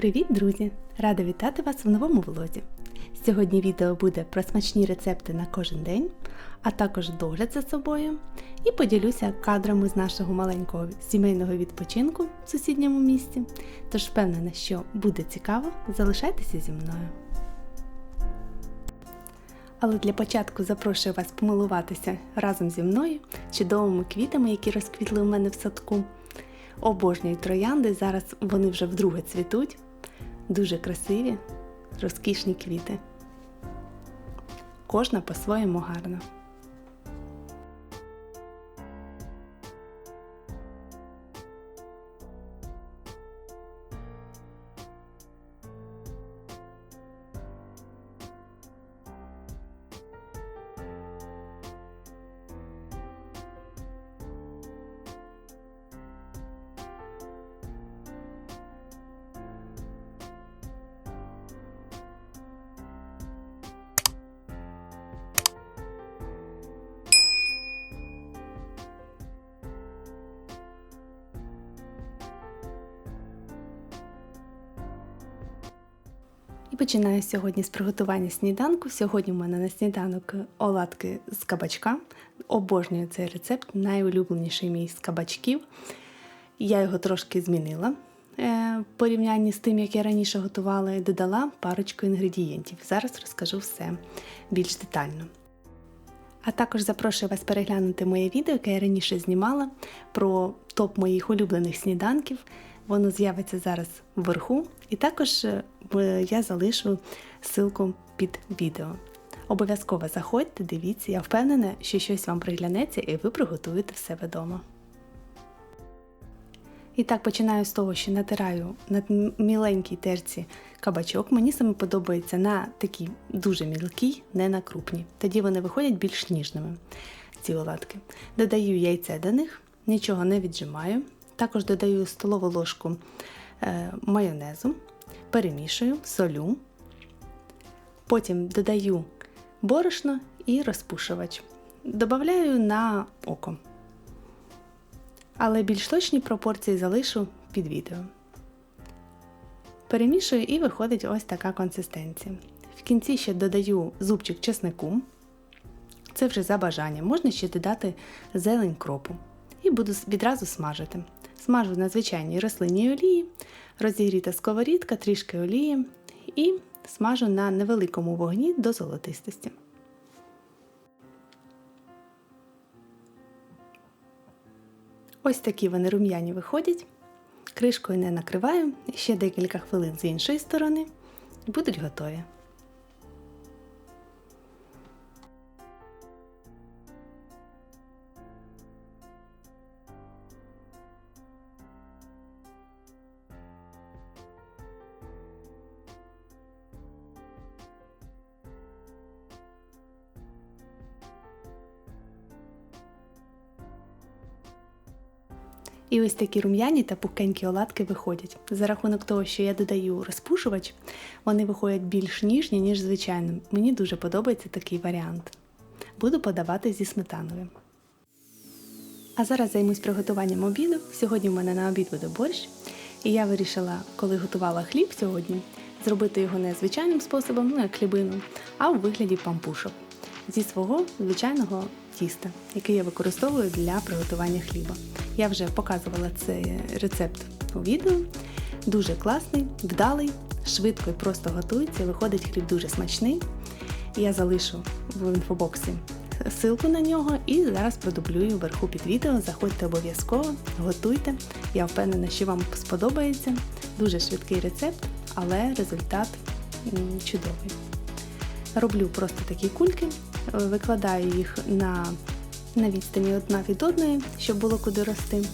Привіт, друзі! Рада вітати вас в новому влозі. Сьогодні відео буде про смачні рецепти на кожен день, а також догляд за собою. І поділюся кадрами з нашого маленького сімейного відпочинку в сусідньому місті. Тож впевнена, що буде цікаво, залишайтеся зі мною. Але для початку запрошую вас помилуватися разом зі мною чудовими квітами, які розквітли у мене в садку. Обожнюю троянди, зараз вони вже вдруге цвітуть. Дуже красиві, розкішні квіти. Кожна по-своєму гарна. Починаю сьогодні з приготування сніданку. Сьогодні в мене на сніданок оладки з кабачка. Обожнюю цей рецепт, найулюбленіший мій з кабачків. Я його трошки змінила е, в порівнянні з тим, як я раніше готувала, і додала парочку інгредієнтів. Зараз розкажу все більш детально. А також запрошую вас переглянути моє відео, яке я раніше знімала про топ моїх улюблених сніданків. Воно з'явиться зараз вверху, і також е, я залишу ссылку під відео. Обов'язково заходьте, дивіться, я впевнена, що щось вам приглянеться і ви приготуєте в себе вдома. І так починаю з того, що натираю на міленькій терці кабачок. Мені саме подобається на такій дуже мілкій, не на крупній. Тоді вони виходять більш ніжними, ці оладки. Додаю яйце до них, нічого не віджимаю. Також додаю столову ложку е, майонезу, перемішую, солю. Потім додаю борошно і розпушувач. Добавляю на око. Але більш точні пропорції залишу під відео. Перемішую і виходить ось така консистенція. В кінці ще додаю зубчик чеснику. Це вже за бажанням. Можна ще додати зелень кропу. І буду відразу смажити. Смажу на звичайній рослинній олії, розігріта сковорідка, трішки олії і смажу на невеликому вогні до золотистості. Ось такі вони рум'яні виходять. Кришкою не накриваю, ще декілька хвилин з іншої сторони будуть готові. І ось такі рум'яні та пухкенькі оладки виходять. За рахунок того, що я додаю розпушувач, вони виходять більш ніжні, ніж звичайно. Мені дуже подобається такий варіант. Буду подавати зі сметаною. А зараз займусь приготуванням обіду. Сьогодні в мене на обід буде борщ. І я вирішила, коли готувала хліб сьогодні, зробити його не звичайним способом, ну як хлібину, а у вигляді пампушок зі свого звичайного тіста, який я використовую для приготування хліба. Я вже показувала цей рецепт у відео. Дуже класний, вдалий, швидко і просто готується. Виходить хліб дуже смачний. Я залишу в інфобоксі ссылку на нього і зараз продублюю вверху під відео. Заходьте обов'язково, готуйте. Я впевнена, що вам сподобається. Дуже швидкий рецепт, але результат чудовий. Роблю просто такі кульки, викладаю їх на на відстані одна від одної, щоб було куди рости.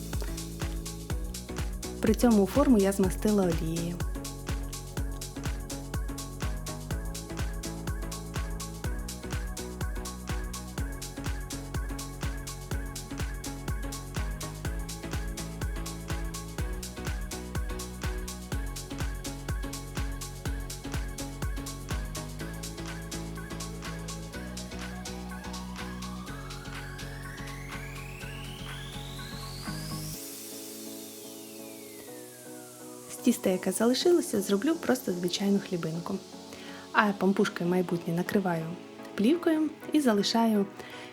При цьому форму я змастила олією. Тіста, яке залишилося, зроблю просто звичайну хлібинку. А пампушки майбутнє накриваю плівкою і залишаю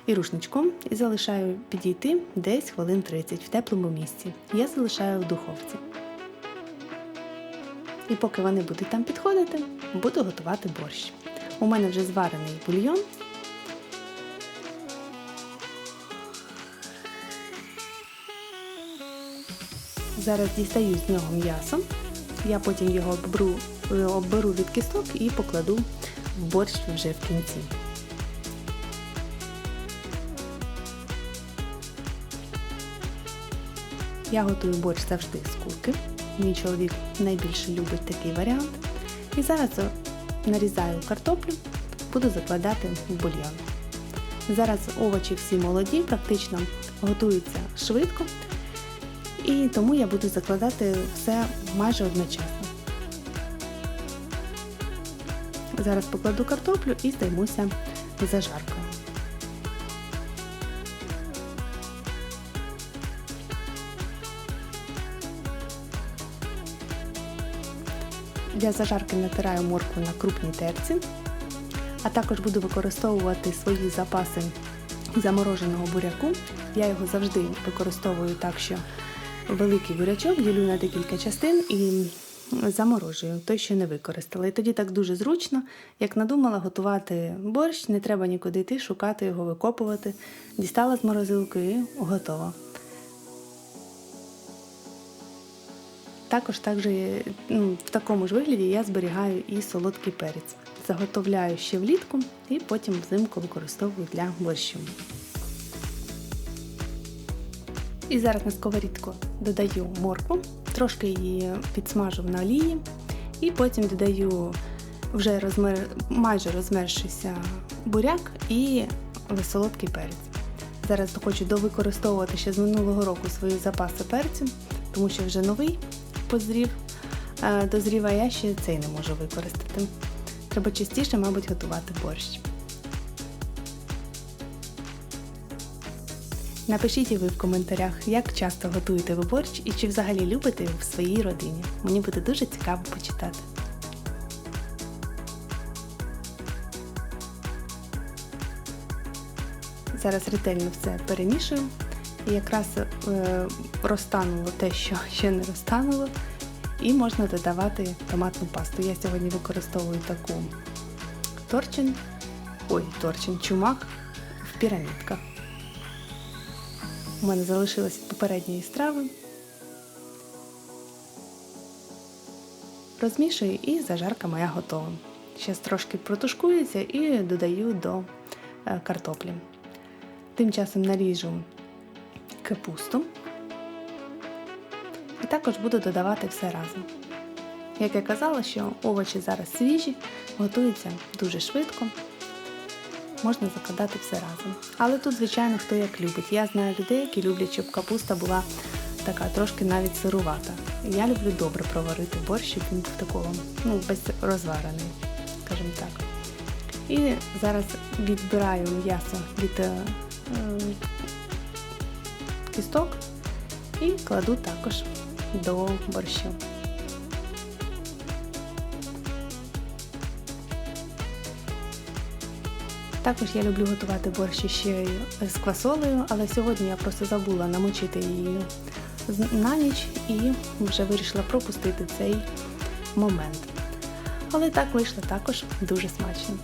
і рушничком, і залишаю підійти десь хвилин 30 в теплому місці. Я залишаю в духовці. І поки вони будуть там підходити, буду готувати борщ. У мене вже зварений бульйон. Зараз дістаю з нього м'ясо. Я потім його обберу, обберу від кісток і покладу в борщ вже в кінці. Я готую борщ завжди з курки. Мій чоловік найбільше любить такий варіант. І зараз нарізаю картоплю, буду закладати в бульйон. Зараз овочі всі молоді, практично готуються швидко, і тому я буду закладати все майже одночасно. Зараз покладу картоплю і займуся зажаркою. Для зажарки натираю моркву на крупній терці, а також буду використовувати свої запаси замороженого буряку. Я його завжди використовую так, що великий бурячок ділю на декілька частин і заморожую той, що не використала. І тоді так дуже зручно, як надумала готувати борщ, не треба нікуди йти, шукати його, викопувати. Дістала з морозилки і готово. Також так же, ну, в такому ж вигляді я зберігаю і солодкий перець. Заготовляю ще влітку і потім взимку використовую для борщу. І зараз на сковорідку додаю моркву, трошки її підсмажу на олії, і потім додаю вже розмер... майже розмершися буряк і солодкий перець. Зараз хочу довикористовувати ще з минулого року свої запаси перцю, тому що вже новий позрів, дозрів, а я ще цей не можу використати. Треба частіше, мабуть, готувати борщ. Напишіть і ви в коментарях, як часто готуєте ви борщ і чи взагалі любите його в своїй родині. Мені буде дуже цікаво почитати. Зараз ретельно все перемішую. І якраз е, розтануло те, що ще не розтануло, і можна додавати томатну пасту. Я сьогодні використовую таку торчин, ой, торчин, чумак в пірамідках. У мене залишилось від попередньої страви. Розмішую і зажарка моя готова. Зараз трошки протушкується і додаю до е, картоплі. Тим часом наріжу капусту. І також буду додавати все разом. Як я казала, що овочі зараз свіжі, готуються дуже швидко, можна закладати все разом. Але тут, звичайно, хто як любить. Я знаю людей, які люблять, щоб капуста була така трошки навіть сирувата. Я люблю добре проварити борщ, щоб він був такого, ну, без розварений, скажімо так. І зараз відбираю м'ясо від е, кісток і кладу також до борщу. Також я люблю готувати борщ ще з квасолею, але сьогодні я просто забула намочити її на ніч і вже вирішила пропустити цей момент. Але так вийшло також дуже смачно.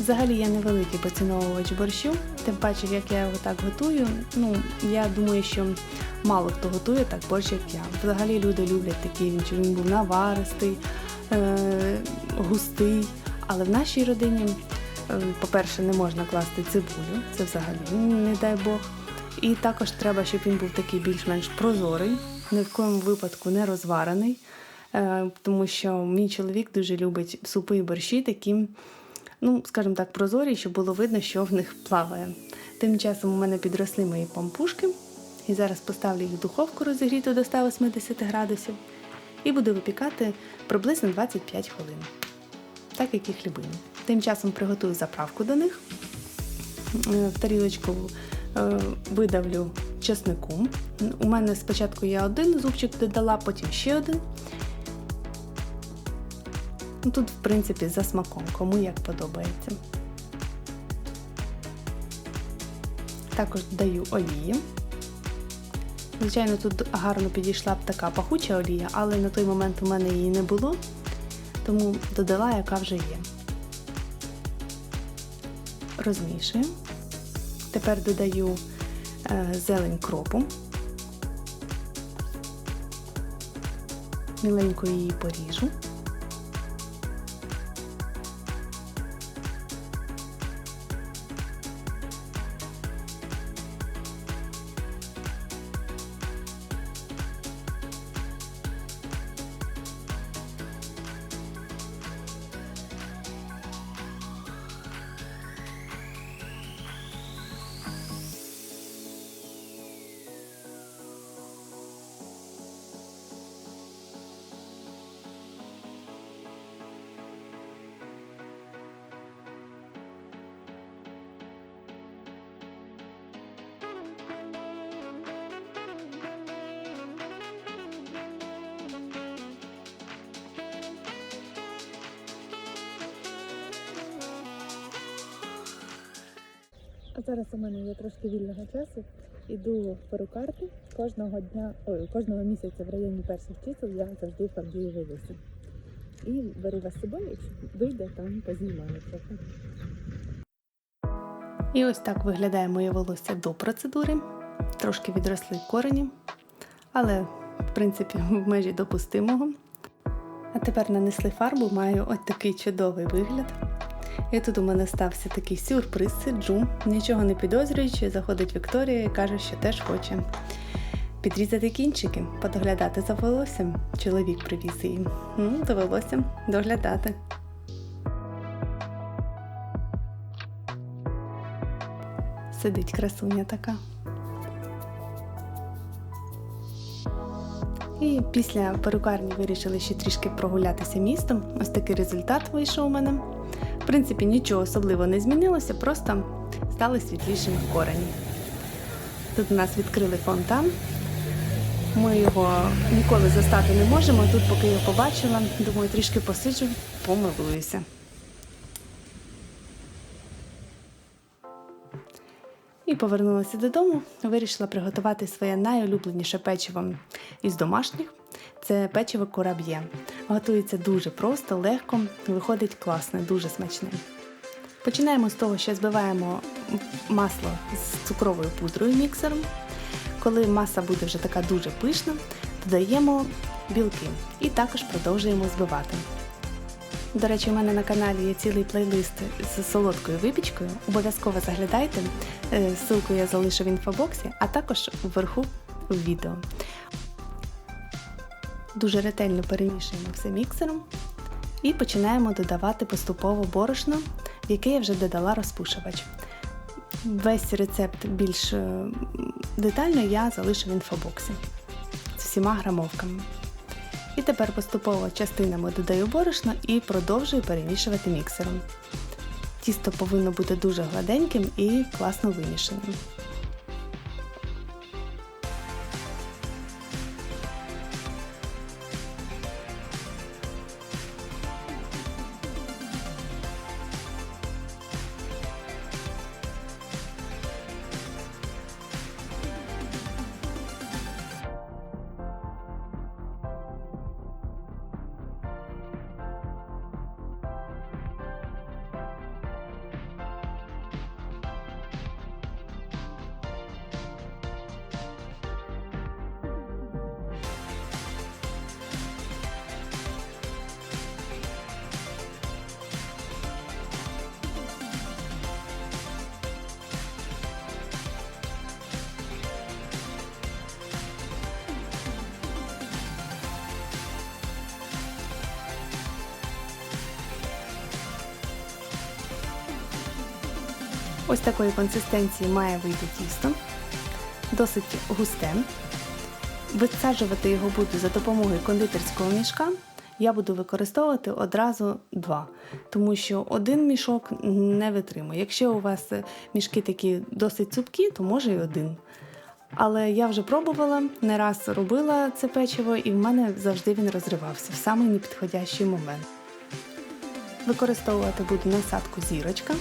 Взагалі я невеликий поціновувач борщу, тим паче, як я його так готую. Ну, я думаю, що мало хто готує так борщ, як я. Взагалі люди люблять такий, щоб він був наваристий, е- густий. Але в нашій родині, по-перше, не можна класти цибулю, це взагалі не дай Бог. І також треба, щоб він був такий більш-менш прозорий, ні в коєму випадку не розварений, е тому що мій чоловік дуже любить супи і борщі такі ну, скажімо так, прозорі, щоб було видно, що в них плаває. Тим часом у мене підросли мої пампушки, і зараз поставлю їх в духовку розігріту до 180 градусів і буду випікати приблизно 25 хвилин, так як і хлібини. Тим часом приготую заправку до них. Е, в тарілочку е, видавлю чеснику. У мене спочатку я один зубчик додала, потім ще один. Ну, Тут, в принципі, за смаком, кому як подобається. Також додаю олії. Звичайно, тут гарно підійшла б така пахуча олія, але на той момент у мене її не було, тому додала, яка вже є. Розмішую. Тепер додаю е, зелень кропу. Міленько її поріжу. Зараз у мене є трошки вільного часу. Іду в перукарку кожного дня, ой, кожного місяця в районі перших чисел я завжди фарбую волосся. І беру вас з собою, якщо вийде, там познімаю трохи. І ось так виглядає моє волосся до процедури. Трошки відросли корені, але в принципі в межі допустимого. А тепер нанесли фарбу, маю ось такий чудовий вигляд. І тут у мене стався такий сюрприз, сиджу, нічого не підозрюючи, заходить Вікторія і каже, що теж хоче підрізати кінчики, подоглядати за волоссям. Чоловік привіз її. Ну, довелося доглядати. Сидить красуня така. І після перукарні вирішили ще трішки прогулятися містом. Ось такий результат вийшов у мене. Принципі, нічого особливо не змінилося, просто стали світлішими корені. Тут у нас відкрили фонтан. Ми його ніколи застати не можемо. Тут, поки я побачила, думаю, трішки посиджу, помилуюся. І повернулася додому. Вирішила приготувати своє найулюбленіше печиво із домашніх. Це печиво кораб'є. Готується дуже просто, легко, виходить класно, дуже смачне. Починаємо з того, що збиваємо масло з цукровою пудрою міксером. Коли маса буде вже така дуже пишна, додаємо білки і також продовжуємо збивати. До речі, у мене на каналі є цілий плейлист з солодкою випічкою. Обов'язково заглядайте. Е, Ссылку я залишу в інфобоксі, а також вверху в відео. Дуже ретельно перемішуємо все міксером і починаємо додавати поступово борошно, в яке я вже додала розпушувач. Весь рецепт більш е, детально я залишу в інфобоксі з всіма грамовками. І тепер поступово частинами додаю борошно і продовжую перемішувати міксером. Тісто повинно бути дуже гладеньким і класно вимішаним. Ось такої консистенції має вийти тісто, досить густе. Висаджувати його буду за допомогою кондитерського мішка. Я буду використовувати одразу два, тому що один мішок не витримує. Якщо у вас мішки такі досить цупкі, то може і один. Але я вже пробувала, не раз робила це печиво, і в мене завжди він розривався в самий непідходящий момент. Використовувати буду насадку зірочка.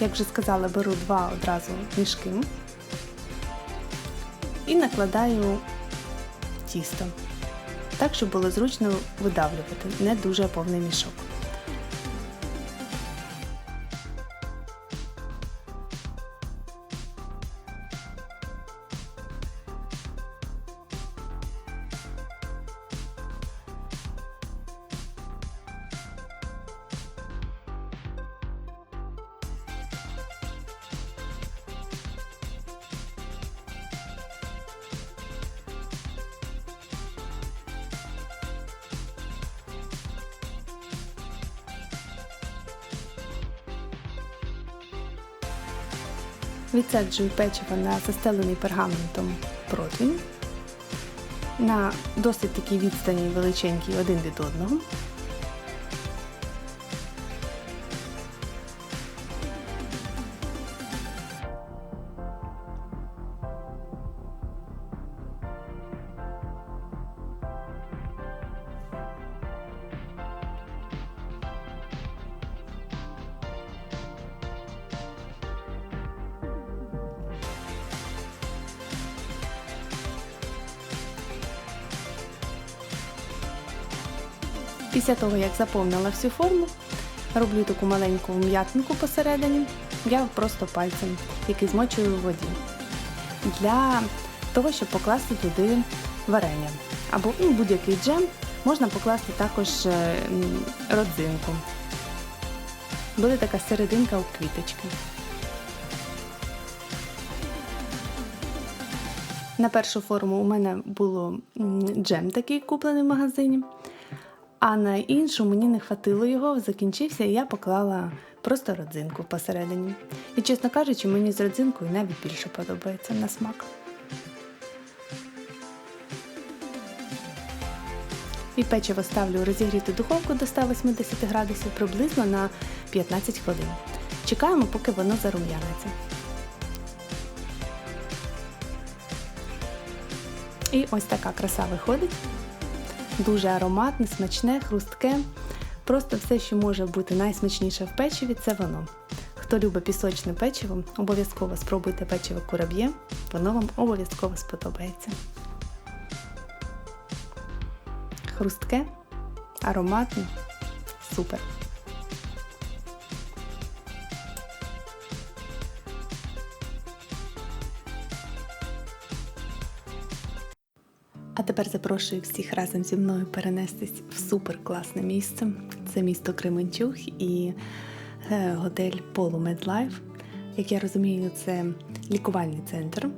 Як вже сказала, беру два одразу мішки і накладаю тісто. Так, щоб було зручно видавлювати, не дуже повний мішок. Відсаджую печиво на застелений пергаментом противень на досить такій відстані величенькій один від одного. Після того, як заповнила всю форму, роблю таку маленьку м'ятинку посередині. Я просто пальцем, який змочую в воді. Для того, щоб покласти туди варення або ну, будь-який джем, можна покласти також е, родзинку. Буде така серединка у квіточки. На першу форму у мене було джем такий куплений в магазині. А на іншу мені не хватило його, закінчився, і я поклала просто родзинку посередині. І, чесно кажучи, мені з родзинкою навіть більше подобається на смак. І печиво ставлю у розігріту духовку до 180 градусів приблизно на 15 хвилин. Чекаємо, поки воно зарум'яниться. І ось така краса виходить. Дуже ароматне, смачне, хрустке. Просто все, що може бути найсмачніше в печиві, це воно. Хто любить пісочне печиво, обов'язково спробуйте печиво кураб'є, воно вам обов'язково сподобається. Хрустке, ароматне, супер. Тепер запрошую всіх разом зі мною перенестись в супер класне місце. Це місто Кременчуг і е, готель Polo Medlife. Як я розумію, це лікувальний центр,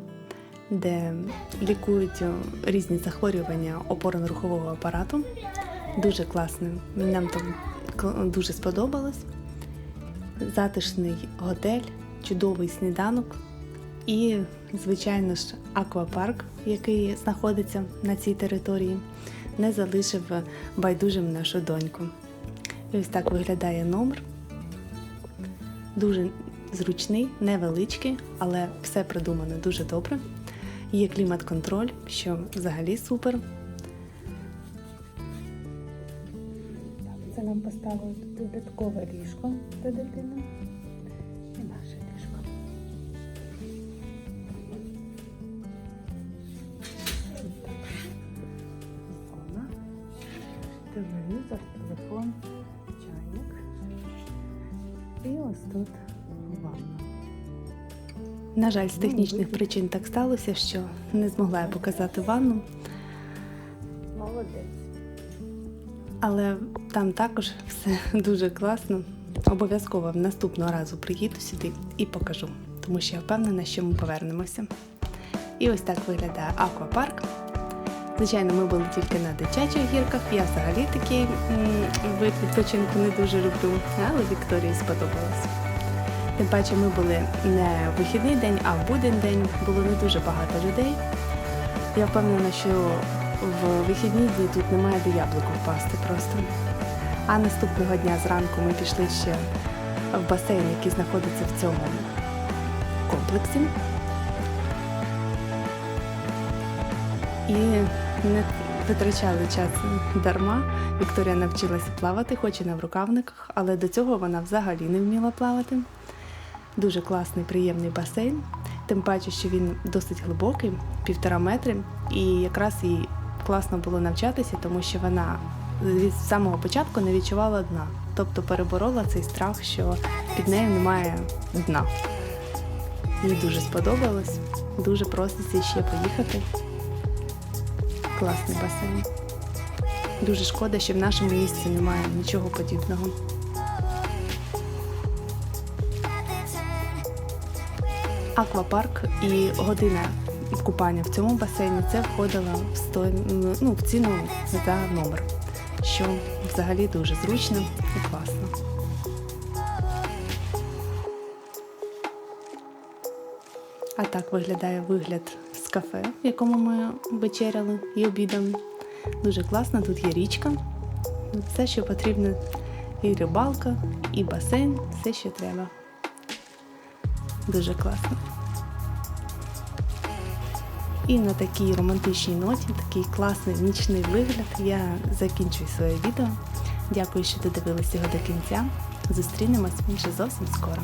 де лікують е, різні захворювання опорно-рухового апарату. Дуже класно. Нам там дуже сподобалось. Затишний готель, чудовий сніданок. І, звичайно ж, аквапарк, який знаходиться на цій території, не залишив байдужим нашу доньку. І ось так виглядає номер. Дуже зручний, невеличкий, але все придумано дуже добре. Є клімат-контроль, що взагалі супер. Це нам поставили додаткове ліжко для дитини. Телефон, чайник. І ось тут ванна. На жаль, з технічних причин так сталося, що не змогла я показати ванну, Молодець. але там також все дуже класно. Обов'язково наступного разу приїду сюди і покажу, тому що я впевнена, що ми повернемося. І ось так виглядає аквапарк. Звичайно, ми були тільки на дитячих гірках. Я взагалі такий вид відпочинку не дуже люблю, але Вікторії сподобалось. Тим паче ми були не в вихідний день, а в будень день. Було не дуже багато людей. Я впевнена, що в вихідні дні тут немає де яблуку впасти просто. А наступного дня зранку ми пішли ще в басейн, який знаходиться в цьому комплексі. І не витрачали час дарма. Вікторія навчилася плавати, хоч і в рукавниках, але до цього вона взагалі не вміла плавати. Дуже класний, приємний басейн, тим паче, що він досить глибокий, півтора метри, і якраз їй класно було навчатися, тому що вона від самого початку не відчувала дна, тобто переборола цей страх, що під нею немає дна. Їй дуже сподобалось, дуже проситься ще поїхати. Класний басейн. Дуже шкода, що в нашому місці немає нічого подібного. Аквапарк і година купання в цьому басейні це входило в, сто... ну, в ціну за номер, що взагалі дуже зручно і класно. А так виглядає вигляд кафе, в якому ми вечеряли і обідали. Дуже класно, тут є річка, все, що потрібно, і рибалка, і басейн, все, що треба. Дуже класно. І на такій романтичній ноті, такий класний нічний вигляд, я закінчую своє відео. Дякую, що додивилися його до кінця. Зустрінемось вже зовсім скоро.